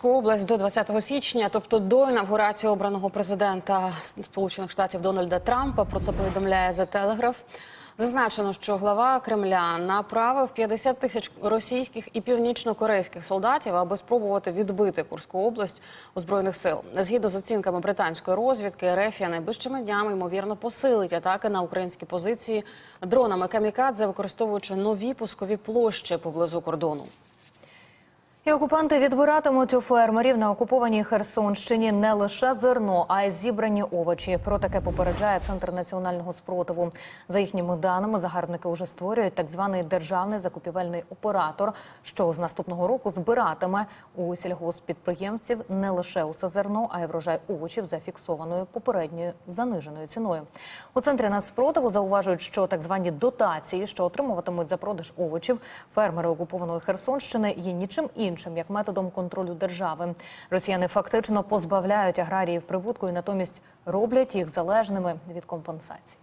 Курську область до 20 січня, тобто до інавгурації обраного президента Сполучених Штатів Дональда Трампа. Про це повідомляє The Telegraph. Зазначено, що глава Кремля направив 50 тисяч російських і північно-корейських солдатів, аби спробувати відбити Курську область у збройних сил. Згідно з оцінками британської розвідки, Рефія найближчими днями ймовірно посилить атаки на українські позиції дронами камікадзе, використовуючи нові пускові площі поблизу кордону. І окупанти відбиратимуть у фермерів на окупованій Херсонщині не лише зерно, а й зібрані овочі. Про таке попереджає центр національного спротиву. За їхніми даними, загарбники вже створюють так званий державний закупівельний оператор, що з наступного року збиратиме у сільгоспідприємців не лише усе зерно, а й врожай овочів за фіксованою попередньою заниженою ціною. У центрі нацпротиву зауважують, що так звані дотації, що отримуватимуть за продаж овочів, фермери окупованої Херсонщини є нічим іншим, як методом контролю держави. Росіяни фактично позбавляють аграріїв прибутку і натомість роблять їх залежними від компенсацій.